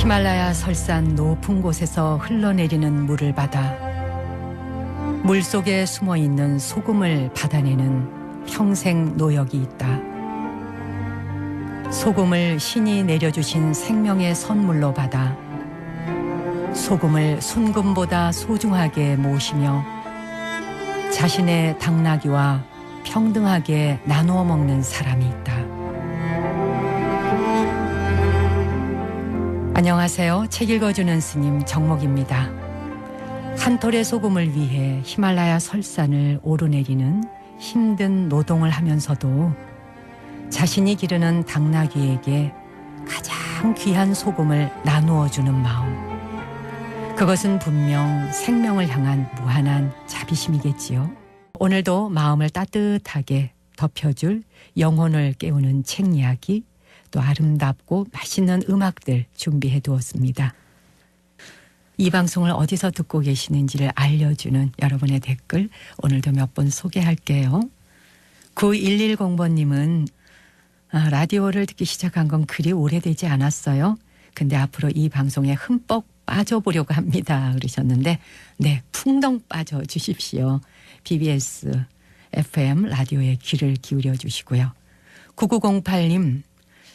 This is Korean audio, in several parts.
히말라야 설산 높은 곳에서 흘러내리는 물을 받아 물 속에 숨어 있는 소금을 받아내는 평생 노역이 있다. 소금을 신이 내려주신 생명의 선물로 받아 소금을 순금보다 소중하게 모시며 자신의 당나귀와 평등하게 나누어 먹는 사람이 있다. 안녕하세요. 책 읽어주는 스님 정목입니다. 한 톨의 소금을 위해 히말라야 설산을 오르내리는 힘든 노동을 하면서도 자신이 기르는 당나귀에게 가장 귀한 소금을 나누어 주는 마음. 그것은 분명 생명을 향한 무한한 자비심이겠지요. 오늘도 마음을 따뜻하게 덮여줄 영혼을 깨우는 책 이야기 또 아름답고 맛있는 음악들 준비해 두었습니다. 이 방송을 어디서 듣고 계시는지를 알려주는 여러분의 댓글 오늘도 몇 번 소개할게요. 9110번님은 아, 라디오를 듣기 시작한 건 그리 오래되지 않았어요. 근데 앞으로 이 방송에 흠뻑 빠져보려고 합니다. 그러셨는데, 네, 풍덩 빠져 주십시오. BBS FM 라디오에 귀를 기울여 주시고요. 9908님,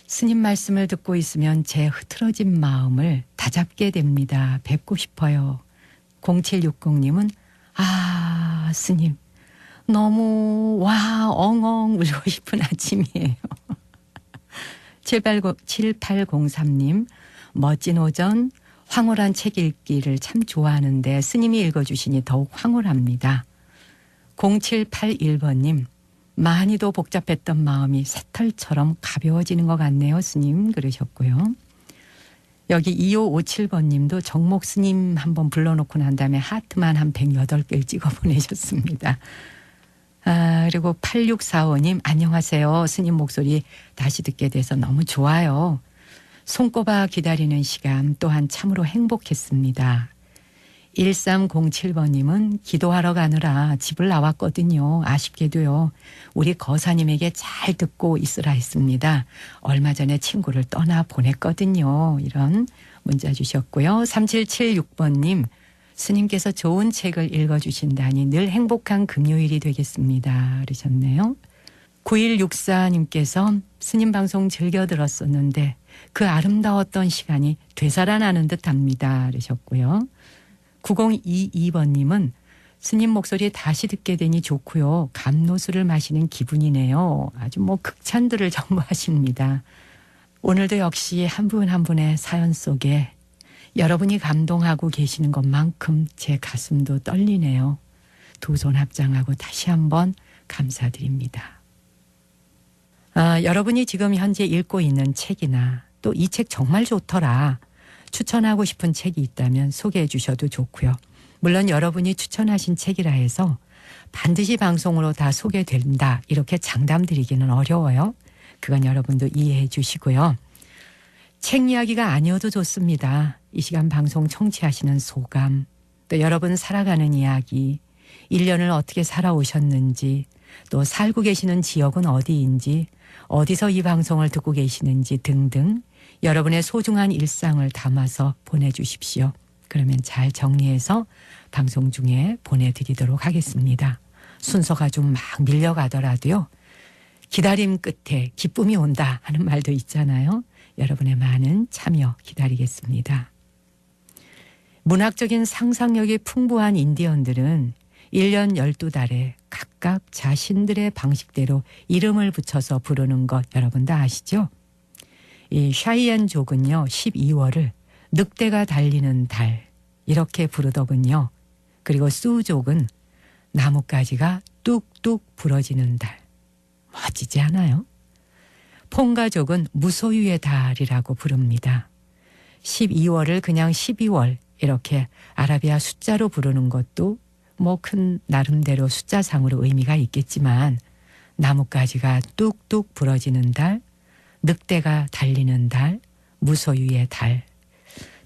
스님 말씀을 듣고 있으면 제 흐트러진 마음을 다잡게 됩니다. 뵙고 싶어요. 0760님은, 아, 스님, 너무, 와, 엉엉 울고 싶은 아침이에요. 7803님, 멋진 오전, 황홀한 책 읽기를 참 좋아하는데 스님이 읽어주시니 더욱 황홀합니다. 0781번님, 많이도 복잡했던 마음이 새털처럼 가벼워지는 것 같네요, 스님. 그러셨고요. 여기 2557번 님도 정목 스님 한번 불러놓고 난 다음에 하트만 한 108개를 찍어 보내셨습니다. 아, 그리고 8645님, 안녕하세요. 스님 목소리 다시 듣게 돼서 너무 좋아요. 손꼽아 기다리는 시간 또한 참으로 행복했습니다. 1307번님은 기도하러 가느라 집을 나왔거든요. 아쉽게도요. 우리 거사님에게 잘 듣고 있으라 했습니다. 얼마 전에 친구를 떠나 보냈거든요. 이런 문자 주셨고요. 3776번님, 스님께서 좋은 책을 읽어주신다니 늘 행복한 금요일이 되겠습니다. 그러셨네요. 9164님께서 스님 방송 즐겨 들었었는데 그 아름다웠던 시간이 되살아나는 듯 합니다. 그러셨고요. 9022번님은 스님 목소리 다시 듣게 되니 좋고요. 감노수를 마시는 기분이네요. 아주 뭐 극찬들을 전부하십니다. 오늘도 역시 한분한 분의 사연 속에 여러분이 감동하고 계시는 것만큼 제 가슴도 떨리네요. 두 손 합장하고 다시 한번 감사드립니다. 아, 여러분이 지금 현재 읽고 있는 책이나 또 이 책 정말 좋더라. 추천하고 싶은 책이 있다면 소개해 주셔도 좋고요. 물론 여러분이 추천하신 책이라 해서 반드시 방송으로 다 소개된다. 이렇게 장담 드리기는 어려워요. 그건 여러분도 이해해 주시고요. 책 이야기가 아니어도 좋습니다. 이 시간 방송 청취하시는 소감, 또 여러분 살아가는 이야기, 1년을 어떻게 살아오셨는지, 또 살고 계시는 지역은 어디인지, 어디서 이 방송을 듣고 계시는지 등등 여러분의 소중한 일상을 담아서 보내주십시오. 그러면 잘 정리해서 방송 중에 보내드리도록 하겠습니다. 순서가 좀 막 밀려가더라도요. 기다림 끝에 기쁨이 온다 하는 말도 있잖아요. 여러분의 많은 참여 기다리겠습니다. 문학적인 상상력이 풍부한 인디언들은 1년 12달에 각각 자신들의 방식대로 이름을 붙여서 부르는 것 여러분 다 아시죠? 이 샤이안족은요 12월을 늑대가 달리는 달 이렇게 부르더군요. 그리고 수족은 나뭇가지가 뚝뚝 부러지는 달 멋지지 않아요? 퐁가족은 무소유의 달이라고 부릅니다. 12월을 그냥 12월 이렇게 아라비아 숫자로 부르는 것도 뭐 큰 나름대로 숫자상으로 의미가 있겠지만 나뭇가지가 뚝뚝 부러지는 달, 늑대가 달리는 달, 무소유의 달.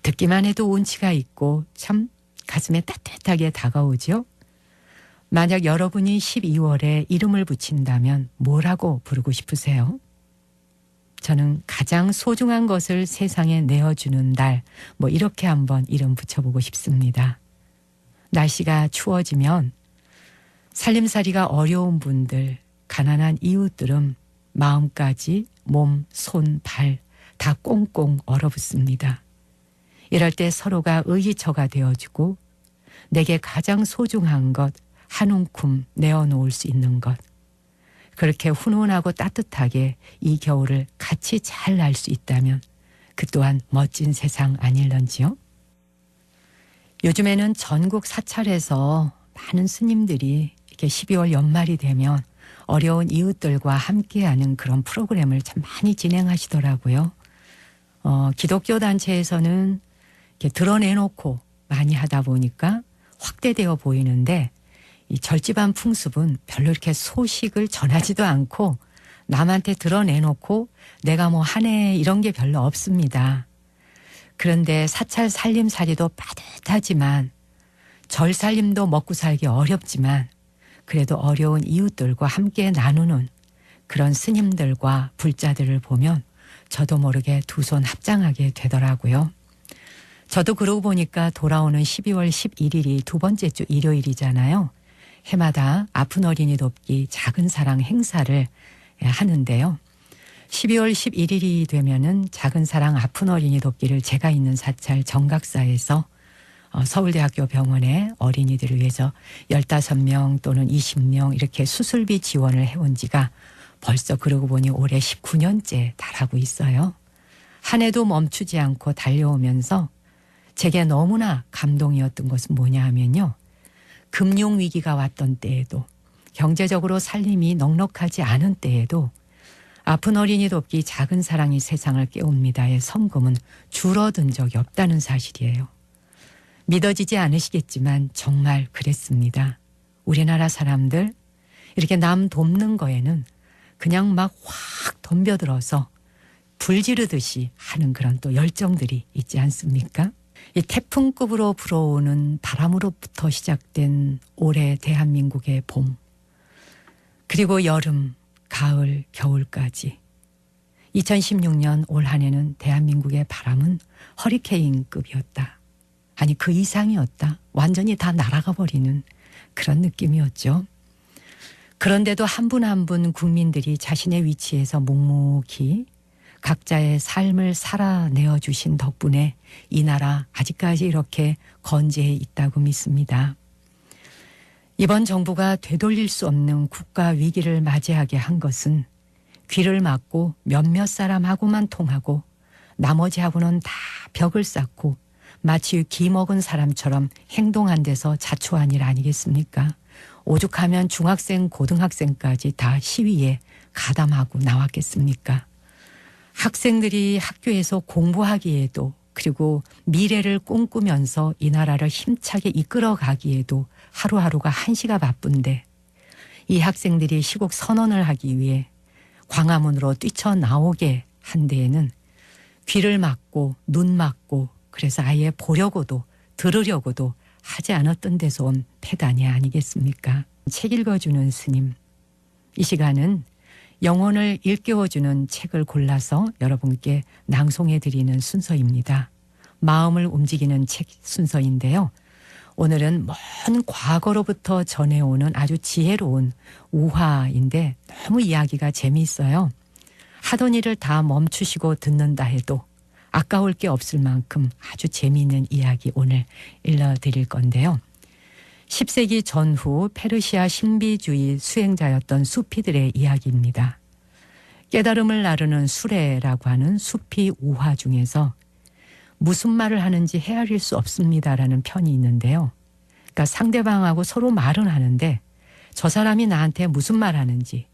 듣기만 해도 운치가 있고 참 가슴에 따뜻하게 다가오죠. 만약 여러분이 12월에 이름을 붙인다면 뭐라고 부르고 싶으세요? 저는 가장 소중한 것을 세상에 내어주는 날, 뭐 이렇게 한번 이름 붙여보고 싶습니다. 날씨가 추워지면 살림살이가 어려운 분들, 가난한 이웃들은 마음까지 몸, 손, 발 다 꽁꽁 얼어붙습니다. 이럴 때 서로가 의지처가 되어주고 내게 가장 소중한 것, 한 움큼 내어놓을 수 있는 것. 그렇게 훈훈하고 따뜻하게 이 겨울을 같이 잘 날 수 있다면 그 또한 멋진 세상 아닐런지요? 요즘에는 전국 사찰에서 많은 스님들이 이렇게 12월 연말이 되면 어려운 이웃들과 함께하는 그런 프로그램을 참 많이 진행하시더라고요. 어, 기독교 단체에서는 이렇게 드러내놓고 많이 하다 보니까 확대되어 보이는데 이 절집안 풍습은 별로 이렇게 소식을 전하지도 않고 남한테 드러내놓고 내가 뭐 하네 이런 게 별로 없습니다. 그런데 사찰 살림살이도 빠듯하지만 절 살림도 먹고 살기 어렵지만 그래도 어려운 이웃들과 함께 나누는 그런 스님들과 불자들을 보면 저도 모르게 두 손 합장하게 되더라고요. 저도 그러고 보니까 돌아오는 12월 11일이 두 번째 주 일요일이잖아요. 해마다 아픈 어린이 돕기 작은 사랑 행사를 하는데요. 12월 11일이 되면은 작은 사랑 아픈 어린이 돕기를 제가 있는 사찰 정각사에서 어, 서울대학교 병원에 어린이들을 위해서 15명 또는 20명 이렇게 수술비 지원을 해온 지가 벌써 그러고 보니 올해 19년째 달하고 있어요. 한 해도 멈추지 않고 달려오면서 제게 너무나 감동이었던 것은 뭐냐 하면요. 금융위기가 왔던 때에도 경제적으로 살림이 넉넉하지 않은 때에도 아픈 어린이 돕기 작은 사랑이 세상을 깨웁니다의 성금은 줄어든 적이 없다는 사실이에요. 믿어지지 않으시겠지만 정말 그랬습니다. 우리나라 사람들 이렇게 남 돕는 거에는 그냥 막 확 덤벼들어서 불 지르듯이 하는 그런 또 열정들이 있지 않습니까? 이 태풍급으로 불어오는 바람으로부터 시작된 올해 대한민국의 봄, 그리고 여름, 가을, 겨울까지 2016년 올 한 해는 대한민국의 바람은 허리케인급이었다. 아니 그 이상이었다. 완전히 다 날아가 버리는 그런 느낌이었죠. 그런데도 한 분 한 분 국민들이 자신의 위치에서 묵묵히 각자의 삶을 살아내어 주신 덕분에 이 나라 아직까지 이렇게 건재해 있다고 믿습니다. 이번 정부가 되돌릴 수 없는 국가 위기를 맞이하게 한 것은 귀를 막고 몇몇 사람하고만 통하고 나머지하고는 다 벽을 쌓고 마치 기 먹은 사람처럼 행동한 데서 자초한 일 아니겠습니까? 오죽하면 중학생, 고등학생까지 다 시위에 가담하고 나왔겠습니까? 학생들이 학교에서 공부하기에도 그리고 미래를 꿈꾸면서 이 나라를 힘차게 이끌어 가기에도 하루하루가 한시가 바쁜데 이 학생들이 시국 선언을 하기 위해 광화문으로 뛰쳐나오게 한 데에는 귀를 막고 눈 막고 그래서 아예 보려고도 들으려고도 하지 않았던 데서 온 패단이 아니겠습니까? 책 읽어주는 스님. 이 시간은 영혼을 일깨워주는 책을 골라서 여러분께 낭송해드리는 순서입니다. 마음을 움직이는 책 순서인데요. 오늘은 먼 과거로부터 전해오는 아주 지혜로운 우화인데 너무 이야기가 재미있어요. 하던 일을 다 멈추시고 듣는다 해도 아까울 게 없을 만큼 아주 재미있는 이야기 오늘 일러드릴 건데요. 10세기 전후 페르시아 신비주의 수행자였던 수피들의 이야기입니다. 깨달음을 나르는 수레라고 하는 수피 우화 중에서 무슨 말을 하는지 헤아릴 수 없습니다라는 편이 있는데요. 그러니까 상대방하고 서로 말은 하는데 저 사람이 나한테 무슨 말 하는지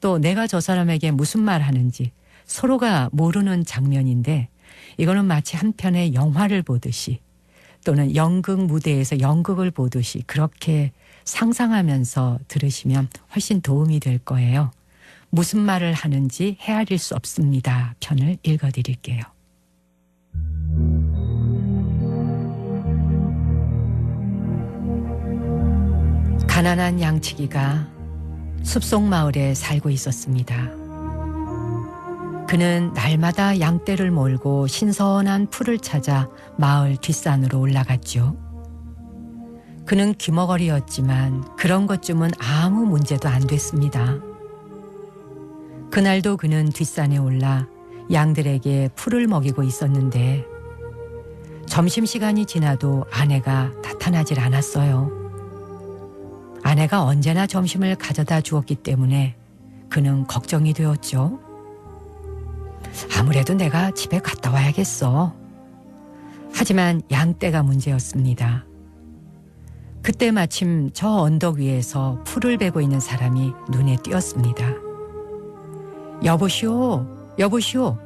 또 내가 저 사람에게 무슨 말 하는지 서로가 모르는 장면인데 이거는 마치 한 편의 영화를 보듯이 또는 연극 무대에서 연극을 보듯이 그렇게 상상하면서 들으시면 훨씬 도움이 될 거예요. 무슨 말을 하는지 헤아릴 수 없습니다. 편을 읽어 드릴게요. 가난한 양치기가 숲속 마을에 살고 있었습니다. 그는 날마다 양떼를 몰고 신선한 풀을 찾아 마을 뒷산으로 올라갔죠. 그는 귀머거리였지만 그런 것쯤은 아무 문제도 안 됐습니다. 그날도 그는 뒷산에 올라 양들에게 풀을 먹이고 있었는데 점심시간이 지나도 아내가 나타나질 않았어요. 아내가 언제나 점심을 가져다 주었기 때문에 그는 걱정이 되었죠. 아무래도 내가 집에 갔다 와야겠어. 하지만 양떼가 문제였습니다. 그때 마침 저 언덕 위에서 풀을 베고 있는 사람이 눈에 띄었습니다. 여보시오, 여보시오.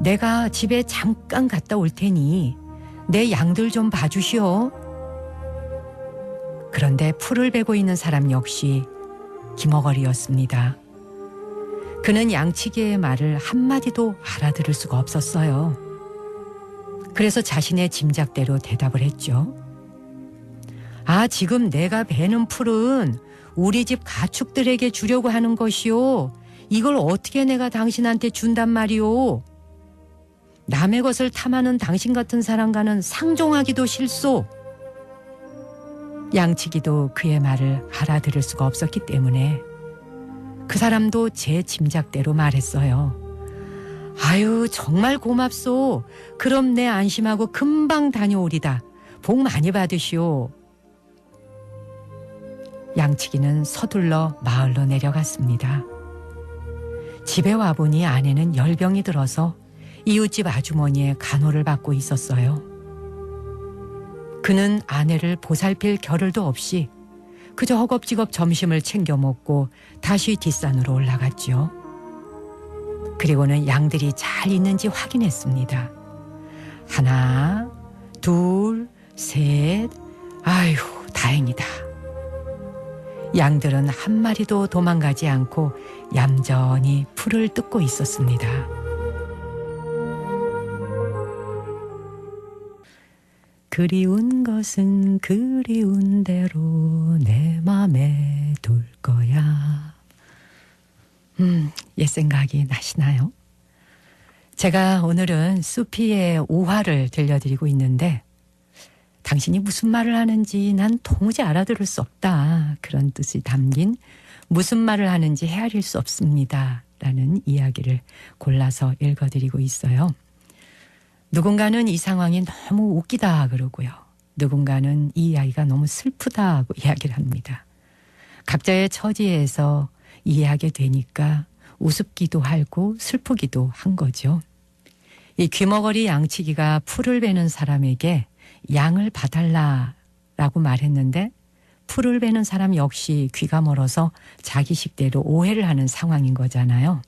내가 집에 잠깐 갔다 올 테니 내 양들 좀 봐주시오. 그런데 풀을 베고 있는 사람 역시 기머거리였습니다. 그는 양치기의 말을 한마디도 알아들을 수가 없었어요. 그래서 자신의 짐작대로 대답을 했죠. 아, 지금 내가 베는 풀은 우리 집 가축들에게 주려고 하는 것이요. 이걸 어떻게 내가 당신한테 준단 말이오. 남의 것을 탐하는 당신 같은 사람과는 상종하기도 싫소. 양치기도 그의 말을 알아들을 수가 없었기 때문에 그 사람도 제 짐작대로 말했어요. 아유, 정말 고맙소. 그럼 내 안심하고 금방 다녀오리다. 복 많이 받으시오. 양치기는 서둘러 마을로 내려갔습니다. 집에 와보니 아내는 열병이 들어서 이웃집 아주머니의 간호를 받고 있었어요. 그는 아내를 보살필 겨를도 없이 그저 허겁지겁 점심을 챙겨 먹고 다시 뒷산으로 올라갔죠. 그리고는 양들이 잘 있는지 확인했습니다. 하나, 둘, 셋. 아휴, 다행이다. 양들은 한 마리도 도망가지 않고 얌전히 풀을 뜯고 있었습니다. 그리운 것은 그리운 대로 내 맘에 둘 거야. 음, 옛 생각이 나시나요? 제가 오늘은 수피의 오화를 들려드리고 있는데 당신이 무슨 말을 하는지 난 도무지 알아들을 수 없다. 그런 뜻이 담긴 무슨 말을 하는지 헤아릴 수 없습니다. 라는 이야기를 골라서 읽어드리고 있어요. 누군가는 이 상황이 너무 웃기다 그러고요. 누군가는 이 이야기가 너무 슬프다 하고 이야기를 합니다. 각자의 처지에서 이해하게 되니까 우습기도 하고 슬프기도 한 거죠. 이 귀머거리 양치기가 풀을 베는 사람에게 양을 봐달라라고 말했는데 풀을 베는 사람 역시 귀가 멀어서 자기 식대로 오해를 하는 상황인 거잖아요.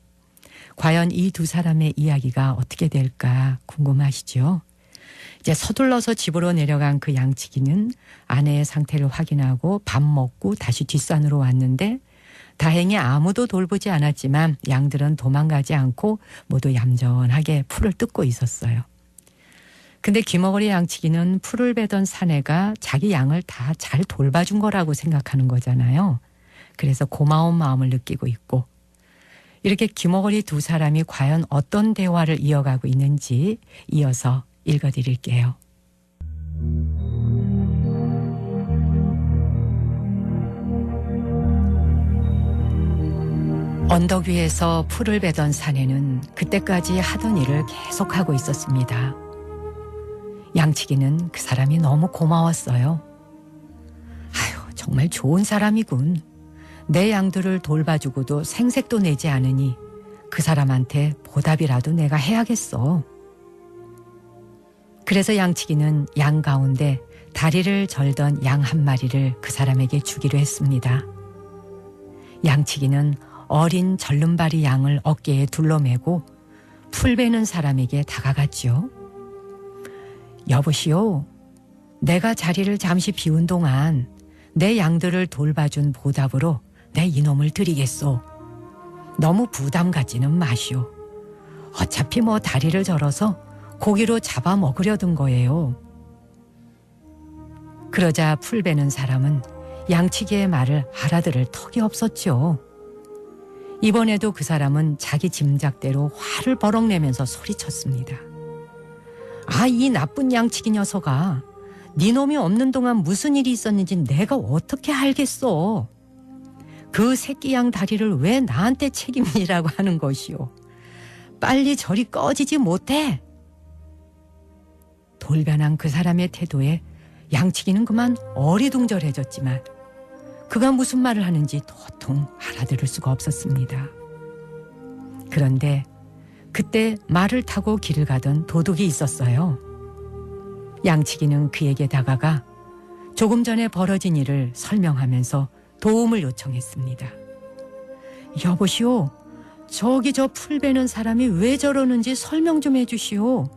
과연 이 두 사람의 이야기가 어떻게 될까 궁금하시죠? 이제 서둘러서 집으로 내려간 그 양치기는 아내의 상태를 확인하고 밥 먹고 다시 뒷산으로 왔는데 다행히 아무도 돌보지 않았지만 양들은 도망가지 않고 모두 얌전하게 풀을 뜯고 있었어요. 근데 귀머거리 양치기는 풀을 베던 사내가 자기 양을 다 잘 돌봐준 거라고 생각하는 거잖아요. 그래서 고마운 마음을 느끼고 있고 이렇게 귀머거리 두 사람이 과연 어떤 대화를 이어가고 있는지 이어서 읽어드릴게요. 언덕 위에서 풀을 베던 사내는 그때까지 하던 일을 계속하고 있었습니다. 양치기는 그 사람이 너무 고마웠어요. 아유, 정말 좋은 사람이군. 내 양들을 돌봐주고도 생색도 내지 않으니 그 사람한테 보답이라도 내가 해야겠어. 그래서 양치기는 양 가운데 다리를 절던 양 한 마리를 그 사람에게 주기로 했습니다. 양치기는 어린 절름발이 양을 어깨에 둘러매고 풀 베는 사람에게 다가갔지요. 여보시오, 내가 자리를 잠시 비운 동안 내 양들을 돌봐준 보답으로 내 이놈을 드리겠소. 너무 부담 갖지는 마시오. 어차피 뭐 다리를 절어서 고기로 잡아 먹으려던 거예요. 그러자 풀 베는 사람은 양치기의 말을 알아들을 턱이 없었죠. 이번에도 그 사람은 자기 짐작대로 화를 버럭 내면서 소리쳤습니다. 아, 이 나쁜 양치기 녀석아. 네 놈이 없는 동안 무슨 일이 있었는지 내가 어떻게 알겠어. 그 새끼 양 다리를 왜 나한테 책임이라고 하는 것이오. 빨리 저리 꺼지지 못해. 돌변한 그 사람의 태도에 양치기는 그만 어리둥절해졌지만 그가 무슨 말을 하는지 도통 알아들을 수가 없었습니다. 그런데 그때 말을 타고 길을 가던 도둑이 있었어요. 양치기는 그에게 다가가 조금 전에 벌어진 일을 설명하면서 도움을 요청했습니다. 여보시오, 저기 저 풀 베는 사람이 왜 저러는지 설명 좀 해주시오.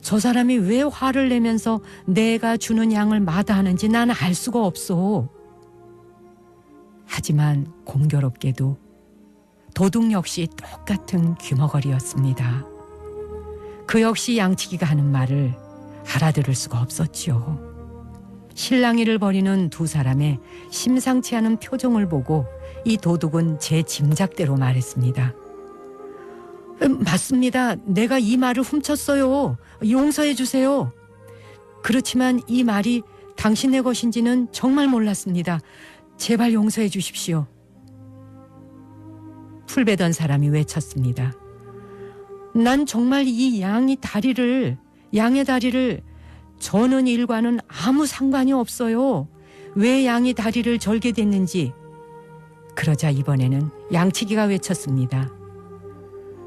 저 사람이 왜 화를 내면서 내가 주는 양을 마다하는지 나는 알 수가 없소. 하지만 공교롭게도 도둑 역시 똑같은 귀머거리였습니다. 그 역시 양치기가 하는 말을 알아들을 수가 없었지요. 실랑이를 벌이는 두 사람의 심상치 않은 표정을 보고 이 도둑은 제 짐작대로 말했습니다. 음, 맞습니다. 내가 이 말을 훔쳤어요. 용서해 주세요. 그렇지만 이 말이 당신의 것인지는 정말 몰랐습니다. 제발 용서해 주십시오. 풀베던 사람이 외쳤습니다. 난 정말 이 양이 다리를, 양의 다리를 저는 일과는 아무 상관이 없어요. 왜 양이 다리를 절게 됐는지. 그러자 이번에는 양치기가 외쳤습니다.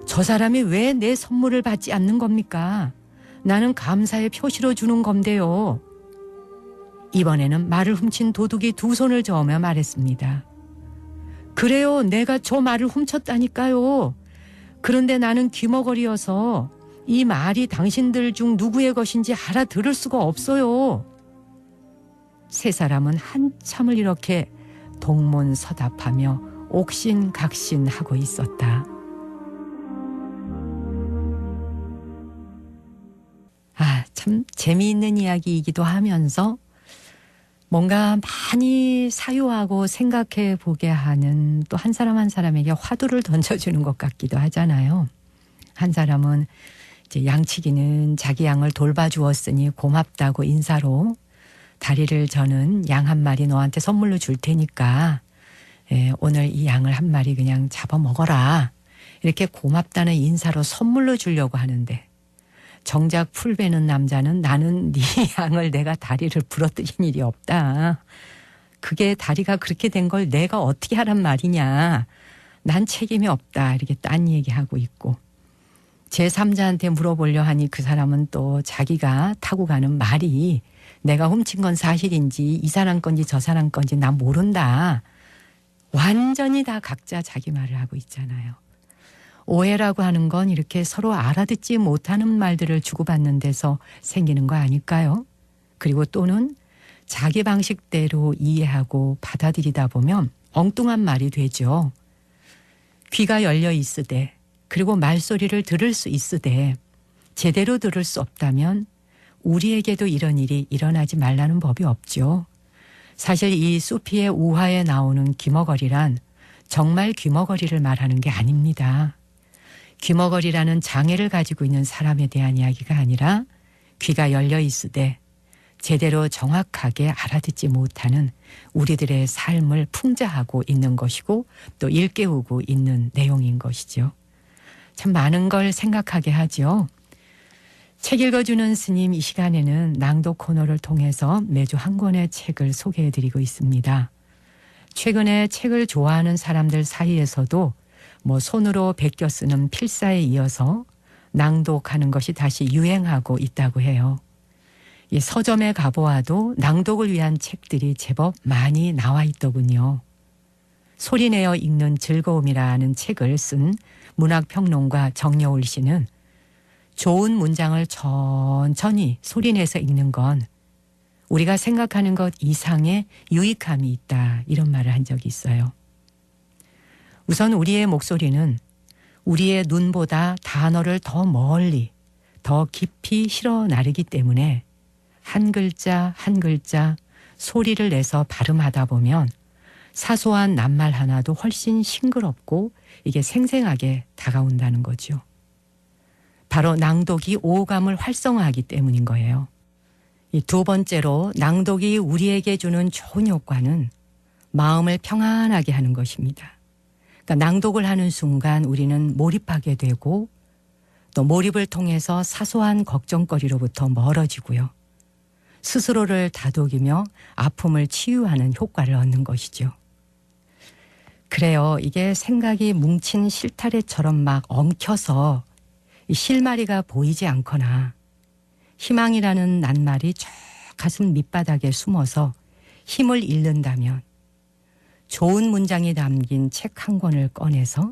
저 사람이 왜 내 선물을 받지 않는 겁니까? 나는 감사의 표시로 주는 건데요. 이번에는 말을 훔친 도둑이 두 손을 저으며 말했습니다. 그래요. 내가 저 말을 훔쳤다니까요. 그런데 나는 귀머거리여서 이 말이 당신들 중 누구의 것인지 알아들을 수가 없어요. 세 사람은 한참을 이렇게 동문서답하며 옥신각신하고 있었다. 아, 참 재미있는 이야기이기도 하면서 뭔가 많이 사유하고 생각해 보게 하는 또 한 사람 한 사람에게 화두를 던져주는 것 같기도 하잖아요. 한 사람은 이제 양치기는 자기 양을 돌봐주었으니 고맙다고 인사로 다리를 저는 양 한 마리 너한테 선물로 줄 테니까 예, 오늘 이 양을 한 마리 그냥 잡아 먹어라. 이렇게 고맙다는 인사로 선물로 주려고 하는데 정작 풀 베는 남자는 나는 네 양을 내가 다리를 부러뜨린 일이 없다. 그게 다리가 그렇게 된 걸 내가 어떻게 하란 말이냐. 난 책임이 없다. 이렇게 딴 얘기하고 있고. 제3자한테 물어보려 하니 그 사람은 또 자기가 타고 가는 말이 내가 훔친 건 사실인지 이 사람 건지 저 사람 건지 난 모른다. 완전히 다 각자 자기 말을 하고 있잖아요. 오해라고 하는 건 이렇게 서로 알아듣지 못하는 말들을 주고받는 데서 생기는 거 아닐까요? 그리고 또는 자기 방식대로 이해하고 받아들이다 보면 엉뚱한 말이 되죠. 귀가 열려 있으되 그리고 말소리를 들을 수 있으되 제대로 들을 수 없다면 우리에게도 이런 일이 일어나지 말라는 법이 없죠. 사실 이 수피의 우화에 나오는 귀머거리란 정말 귀머거리를 말하는 게 아닙니다. 귀머거리라는 장애를 가지고 있는 사람에 대한 이야기가 아니라 귀가 열려 있으되 제대로 정확하게 알아듣지 못하는 우리들의 삶을 풍자하고 있는 것이고 또 일깨우고 있는 내용인 것이죠. 참 많은 걸 생각하게 하죠. 책 읽어주는 스님 이 시간에는 낭독 코너를 통해서 매주 한 권의 책을 소개해 드리고 있습니다. 최근에 책을 좋아하는 사람들 사이에서도 뭐 손으로 베껴 쓰는 필사에 이어서 낭독하는 것이 다시 유행하고 있다고 해요. 이 서점에 가보아도 낭독을 위한 책들이 제법 많이 나와 있더군요. 소리내어 읽는 즐거움이라는 책을 쓴 문학평론가 정여울 씨는 좋은 문장을 천천히 소리내서 읽는 건 우리가 생각하는 것 이상의 유익함이 있다. 이런 말을 한 적이 있어요. 우선 우리의 목소리는 우리의 눈보다 단어를 더 멀리, 더 깊이 실어 나르기 때문에 한 글자 한 글자 소리를 내서 발음하다 보면 사소한 낱말 하나도 훨씬 싱그럽고 이게 생생하게 다가온다는 거죠. 바로 낭독이 오감을 활성화하기 때문인 거예요. 이 두 번째로 낭독이 우리에게 주는 좋은 효과는 마음을 평안하게 하는 것입니다. 그러니까 낭독을 하는 순간 우리는 몰입하게 되고 또 몰입을 통해서 사소한 걱정거리로부터 멀어지고요. 스스로를 다독이며 아픔을 치유하는 효과를 얻는 것이죠. 그래요. 이게 생각이 뭉친 실타래처럼 막 엉켜서 이 실마리가 보이지 않거나 희망이라는 낱말이 저 가슴 밑바닥에 숨어서 힘을 잃는다면 좋은 문장이 담긴 책 한 권을 꺼내서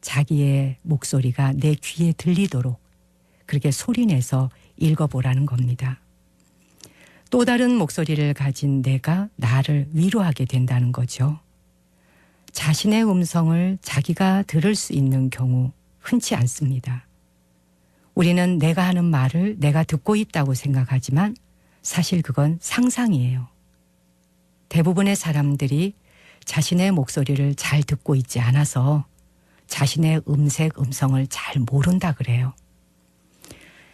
자기의 목소리가 내 귀에 들리도록 그렇게 소리내서 읽어보라는 겁니다. 또 다른 목소리를 가진 내가 나를 위로하게 된다는 거죠. 자신의 음성을 자기가 들을 수 있는 경우 흔치 않습니다. 우리는 내가 하는 말을 내가 듣고 있다고 생각하지만 사실 그건 상상이에요. 대부분의 사람들이 자신의 목소리를 잘 듣고 있지 않아서 자신의 음색, 음성을 잘 모른다 그래요.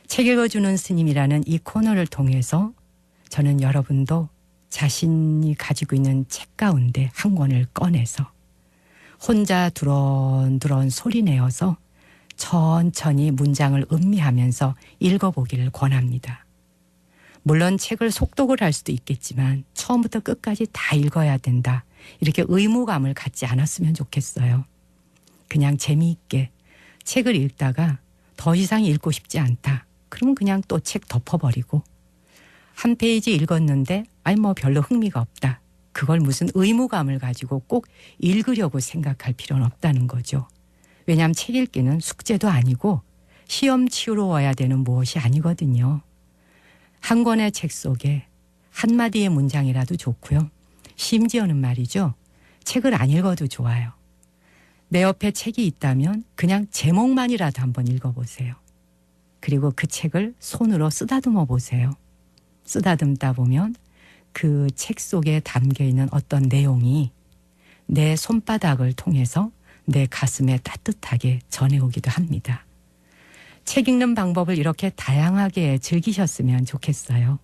책 읽어주는 스님이라는 이 코너를 통해서 저는 여러분도 자신이 가지고 있는 책 가운데 한 권을 꺼내서 혼자 두런두런 소리 내어서 천천히 문장을 음미하면서 읽어보기를 권합니다. 물론 책을 속독을 할 수도 있겠지만 처음부터 끝까지 다 읽어야 된다. 이렇게 의무감을 갖지 않았으면 좋겠어요. 그냥 재미있게 책을 읽다가 더 이상 읽고 싶지 않다. 그러면 그냥 또 책 덮어버리고 한 페이지 읽었는데 아니 뭐 별로 흥미가 없다. 그걸 무슨 의무감을 가지고 꼭 읽으려고 생각할 필요는 없다는 거죠. 왜냐하면 책 읽기는 숙제도 아니고 시험 치우러 와야 되는 무엇이 아니거든요. 한 권의 책 속에 한마디의 문장이라도 좋고요. 심지어는 말이죠. 책을 안 읽어도 좋아요. 내 옆에 책이 있다면 그냥 제목만이라도 한번 읽어보세요. 그리고 그 책을 손으로 쓰다듬어 보세요. 쓰다듬다 보면 그 책 속에 담겨 있는 어떤 내용이 내 손바닥을 통해서 내 가슴에 따뜻하게 전해오기도 합니다. 책 읽는 방법을 이렇게 다양하게 즐기셨으면 좋겠어요.